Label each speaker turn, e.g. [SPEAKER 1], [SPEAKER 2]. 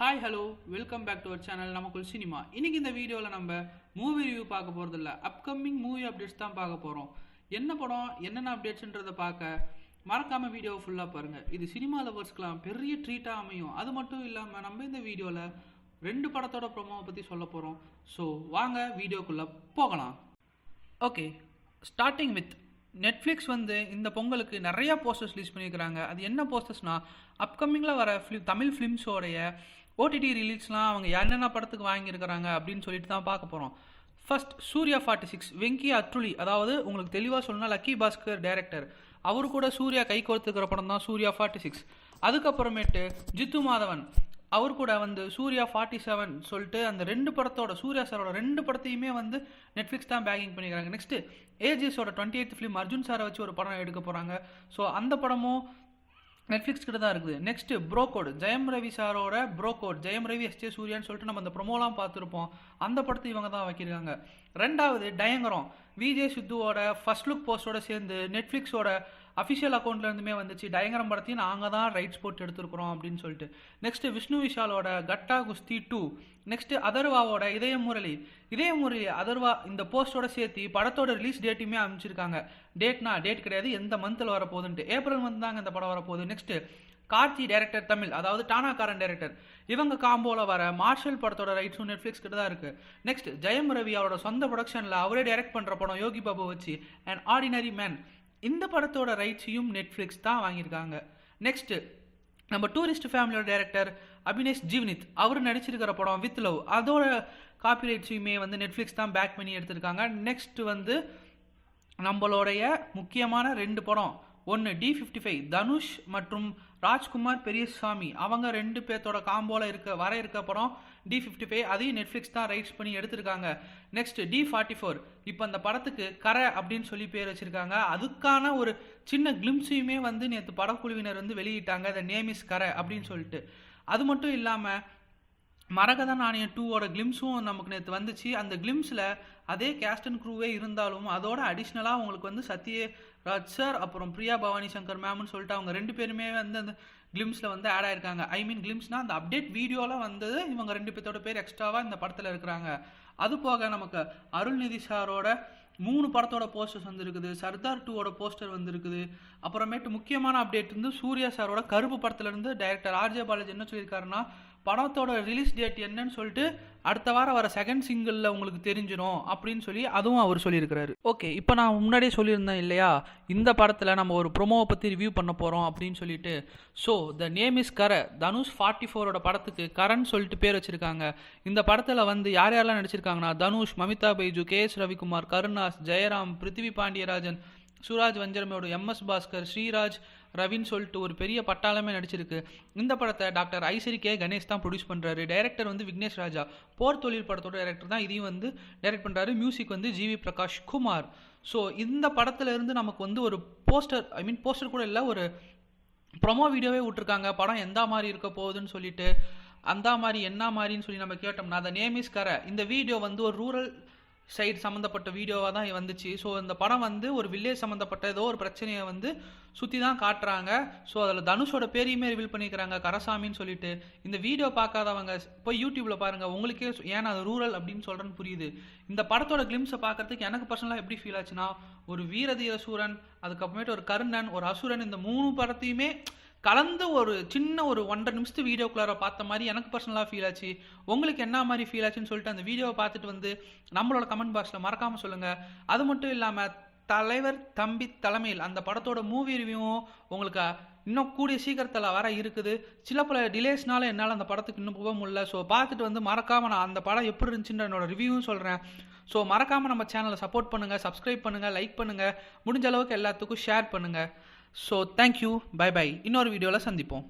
[SPEAKER 1] Hi hello welcome back to our channel நமக்குள் cinema இன்னைக்கு இந்த வீடியோவில் நம்ம மூவி ரிவ்யூ பார்க்க இல்லை அப்கமிங் மூவி அப்டேட்ஸ் தான் பார்க்க போகிறோம் என்ன படம் என்னென்ன அப்டேட்ஸ்ன்றதை பார்க்க மறக்காமல் வீடியோவை ஃபுல்லாக பாருங்கள் இது சினிமா லவர்ஸ்க்கெலாம் பெரிய ட்ரீட்டாக அமையும். அது மட்டும் இல்லாமல் நம்ம இந்த வீடியோவில் ரெண்டு படத்தோட ப்ரோமோவை பற்றி சொல்ல போகிறோம் ஸோ வாங்க வீடியோக்குள்ளே போகலாம். ஓகே ஸ்டார்டிங் வித் நெட்ஃப்ளிக்ஸ் வந்து இந்த பொங்கலுக்கு நிறையா போஸ்டர்ஸ் ரிலீஸ் பண்ணியிருக்கிறாங்க. அது என்ன போஸ்டர்ஸ்னால் அப்கமிங்கில் வர ஃபிலிம் தமிழ் ஃபிலிம்ஸோடைய ஓடிடி ரிலீஸ்லாம் அவங்க என்னென்ன படத்துக்கு வாங்கியிருக்கிறாங்க அப்படின்னு சொல்லிட்டு தான் பார்க்க போகிறோம் first Suriya forty six Venky Atluri அதாவது உங்களுக்கு தெளிவாக சொல்லணும்னா லக்கி பாஸ்கர் டைரக்டர் அவர் கூட சூர்யா கை கோர்த்துக்கிற படம் தான் சூர்யா ஃபார்ட்டி சிக்ஸ் அதுக்கப்புறமேட்டு ஜித்து மாதவன் அவர் கூட வந்து சூர்யா ஃபார்ட்டி செவன் சொல்லிட்டு அந்த ரெண்டு படத்தோட சூர்யா சாரோட ரெண்டு படத்தையுமே வந்து நெட்ஃப்ளிக்ஸ் தான் பேக்கிங் பண்ணிக்கிறாங்க. நெக்ஸ்ட்டு ஏஜிஎஸோட டுவெண்ட்டி எய்த் ஃபிலிம் அர்ஜுன் சாரை வச்சு ஒரு படம் எடுக்க போகிறாங்க ஸோ அந்த படமும் நெட்ஃப்ளிக்ஸ் கிட்ட தான் இருக்குது. நெக்ஸ்ட் ப்ரோகோட் ஜெயம் ரவி சாரோட bro code Jayam Ravi S J சூர்யான்னு சொல்லிட்டு நம்ம அந்த ப்ரொமோலாம் பார்த்துருப்போம். அந்த படத்தை இவங்க தான் வைக்கிறாங்க ரெண்டாவது டயங்கரம். விஜே சித்துவோட ஃபர்ஸ்ட் லுக் போஸ்டோட சேர்ந்து நெட்ஃப்ளிக்ஸோட அஃபிஷியல் அக்கௌண்ட்லேருந்துமே வந்துச்சு. டயங்கரம் படத்தையும் நாங்கள் தான் ரைட்ஸ் போட்டு எடுத்துருக்குறோம் அப்படின்னு சொல்லிட்டு. நெக்ஸ்ட்டு விஷ்ணு விஷாலோட கட்டா குஸ்தி டூ நெக்ஸ்ட் அதர்வாவோட இதய முரளி. இதய முரளி அதர்வா இந்த போஸ்டோட சேர்த்து படத்தோட ரிலீஸ் டேட்டுமே அமைச்சிருக்காங்க டேட்னா டேட் கிடையாது. எந்த மந்தில் வரப்போகுதுன்ட்டு. ஏப்ரல் மந்த் தாங்க இந்த படம் வரப்போகுது. நெக்ஸ்ட் கார்த்தி டைரக்டர் தமிழ் அதாவது டானாக்காரன் டைரக்டர் இவங்க காம்போல வர மார்ஷல் படத்தோட ரைட்ஸும் நெட்ஃப்ளிக்ஸ் கிட்ட தான் இருக்கு. நெக்ஸ்ட் ஜெயம் ரவி அவரோட சொந்த ப்ரொடக்ஷனில் அவரே டைரக்ட் பண்ணுற படம் யோகி பாபு வச்சு அண்ட் ஆர்டினரி மேன் இந்த படத்தோட ரைட்ஸையும் நெட்ஃப்ளிக்ஸ் தான் வாங்கியிருக்காங்க. நெக்ஸ்ட் நம்ம டூரிஸ்ட் ஃபேமிலியோட டேரக்டர் அபினேஷ் ஜீவனித் அவர் நடிச்சிருக்கிற படம் வித் லவ் அதோட காப்பிரைட்ஸையுமே வந்து நெட்ஃப்ளிக்ஸ் தான் பேக் பண்ணி எடுத்திருக்காங்க. நெக்ஸ்ட் வந்து நம்மளுடைய முக்கியமான ரெண்டு படம். ஒன்று டி ஃபிஃப்டி ஃபைவ் தனுஷ் மற்றும் ராஜ்குமார் பெரியசாமி. அவங்க ரெண்டு பேர்த்தோட காம்போல இருக்க வர இருக்க படம் டி ஃபிஃப்டி ஃபைவ் அதையும் நெட்ஃப்ளிக்ஸ் தான் ரைட்ஸ் பண்ணி எடுத்திருக்காங்க. நெக்ஸ்ட் டி ஃபார்ட்டி ஃபோர் இப்போ அந்த படத்துக்கு கரை அப்படின்னு சொல்லி பேர் வச்சிருக்காங்க. அதுக்கான ஒரு சின்ன கிளிம்ஸையுமே வந்து நேற்று படக்குழுவினர் வந்து வெளியிட்டாங்க. த நேம் இஸ் கரை அப்படின்னு சொல்லிட்டு. அது மட்டும் இல்லாமல் மரகத நாணயம் டூவோட கிளிம்ஸும் நமக்கு நேற்று வந்துச்சு. அந்த கிளிம்ஸில் அதே கேஸ்ட் அண்ட் க்ரூவே இருந்தாலும் அதோட அடிஷ்னலாக உங்களுக்கு வந்து சத்யராஜ் சார் அப்புறம் பிரியா பவானி சங்கர் மேம்னு சொல்லிட்டு அவங்க ரெண்டு பேருமே வந்து அந்த கிளிம்ஸில் வந்து ஆட் ஆயிருக்காங்க. ஐ மீன் கிளிம்ஸ்னால் அந்த அப்டேட் வீடியோலாம் வந்தது. இவங்க ரெண்டு பேர்த்தோட பேர் எக்ஸ்ட்ராவாக இந்த படத்தில் இருக்கிறாங்க. அது போக நமக்கு அருள்நிதி சாரோட மூணு படத்தோட போஸ்டர்ஸ் வந்திருக்குது. சர்தார் டூவோட போஸ்டர் வந்திருக்குது. அப்புறமேட்டு முக்கியமான அப்டேட் வந்து சூர்யா சாரோட கருப்பு படத்துலேருந்து டைரக்டர் ஆர்ஜே பாலாஜி என்ன சொல்லியிருக்காருன்னா படத்தோட ரிலீஸ் டேட் என்னன்னு சொல்லிட்டு அடுத்த வாரம் வர செகண்ட் சிங்கிளில் உங்களுக்கு தெரிஞ்சிடும் அப்படின்னு சொல்லி அதுவும் அவர் சொல்லியிருக்கிறாரு. ஓகே இப்போ நான் முன்னாடியே சொல்லியிருந்தேன் இல்லையா? இந்த படத்தில் நம்ம ஒரு ப்ரொமோவை பற்றி ரிவ்யூ பண்ண போகிறோம் அப்படின்னு சொல்லிட்டு. ஸோ த நேம் இஸ் கர தனுஷ் ஃபார்ட்டி ஃபோரோட படத்துக்கு கரண் சொல்லிட்டு பேர் வச்சுருக்காங்க. இந்த படத்தில் வந்து யார் யாரெல்லாம் நடிச்சிருக்காங்கன்னா தனுஷ் மமிதா பைஜு கே எஸ் ரவிக்குமார் கருணாஸ் ஜெயராம் பிருத்திவி பாண்டியராஜன் சுராஜ் வஞ்சரமோட எம்எஸ் பாஸ்கர் ஸ்ரீராஜ் ரவின்னு சொல்லிட்டு ஒரு பெரிய பட்டாளமே நடிச்சிருக்கு. இந்த படத்தை டாக்டர் ஐசரி கே கணேஷ் தான் ப்ரொடியூஸ் பண்ணுறாரு டைரக்டர் வந்து விக்னேஷ் ராஜா. போர் தொழில் படத்தோட டைரக்டர் தான் இதையும் வந்து டைரக்ட் பண்ணுறாரு மியூசிக் வந்து ஜிவி பிரகாஷ் குமார். ஸோ இந்த படத்துலேருந்து நமக்கு வந்து ஒரு போஸ்டர் ஐ மீன் போஸ்டர் கூட இல்லை ஒரு ப்ரொமோ வீடியோவே விட்டுருக்காங்க. படம் எந்த மாதிரி இருக்க போகுதுன்னு சொல்லிட்டு அந்த மாதிரி என்ன மாதிரின்னு சொல்லி நம்ம கேட்டோம்னா அந்த நேம் இஸ் கர இந்த வீடியோ வந்து ஒரு ரூரல் சைடு சம்மந்தப்பட்ட வீடியோவாக தான் வந்துச்சு. ஸோ இந்த படம் வந்து ஒரு வில்லேஜ் சம்மந்தப்பட்ட ஏதோ ஒரு பிரச்சனையை வந்து சுற்றி தான் காட்டுறாங்க. ஸோ அதில் தனுஷோட பேரையுமே ரிவீல் பண்ணிக்கிறாங்க கரசாமின்னு சொல்லிட்டு. இந்த வீடியோ பார்க்காதவங்க போய் யூடியூப்பில் பாருங்கள் உங்களுக்கே ஏன்னா அது ரூரல் அப்படின்னு சொல்கிறேன்னு புரியுது. இந்த படத்தோட கிளிம்ஸை பார்க்கறதுக்கு எனக்கு பர்சனலாக எப்படி ஃபீல் ஆச்சுன்னா ஒரு வீரதீர சூரன் அதுக்கப்புறமேட்டு ஒரு கருணன் ஒரு அசுரன் இந்த மூணு படத்தையுமே கலந்து ஒரு சின்ன ஒரு ஒன்றரை நிமிஷத்து வீடியோக்குள்ளார பார்த்த மாதிரி எனக்கு பர்சனலாக ஃபீல் ஆச்சு. உங்களுக்கு என்ன மாதிரி ஃபீல் ஆச்சுன்னு சொல்லிட்டு அந்த வீடியோவை பார்த்துட்டு வந்து நம்மளோட கமெண்ட் பாக்ஸில் மறக்காமல் சொல்லுங்கள் அது மட்டும் இல்லாமல் தலைவர் தம்பி தலைமையில் அந்த படத்தோட மூவி ரிவ்யூவும் உங்களுக்கு இன்னும் கூடிய சீக்கிரத்தில் வர இருக்குது. சில பல டிலேஸ்னால என்னால் அந்த படத்துக்கு இன்னும் போக முடியல. ஸோ பார்த்துட்டு வந்து மறக்காமல் நான் அந்த படம் எப்படி இருந்துச்சுன்ற என்னோட ரிவ்யூவும் சொல்கிறேன் ஸோ மறக்காமல் நம்ம சேனலை சப்போர்ட் பண்ணுங்கள் சப்ஸ்கிரைப் பண்ணுங்கள் லைக் பண்ணுங்கள் முடிஞ்ச அளவுக்கு எல்லாத்துக்கும் ஷேர் பண்ணுங்கள் ஸோ தேங்க்யூ பை பை இன்னொரு வீடியோவில் சந்திப்போம்.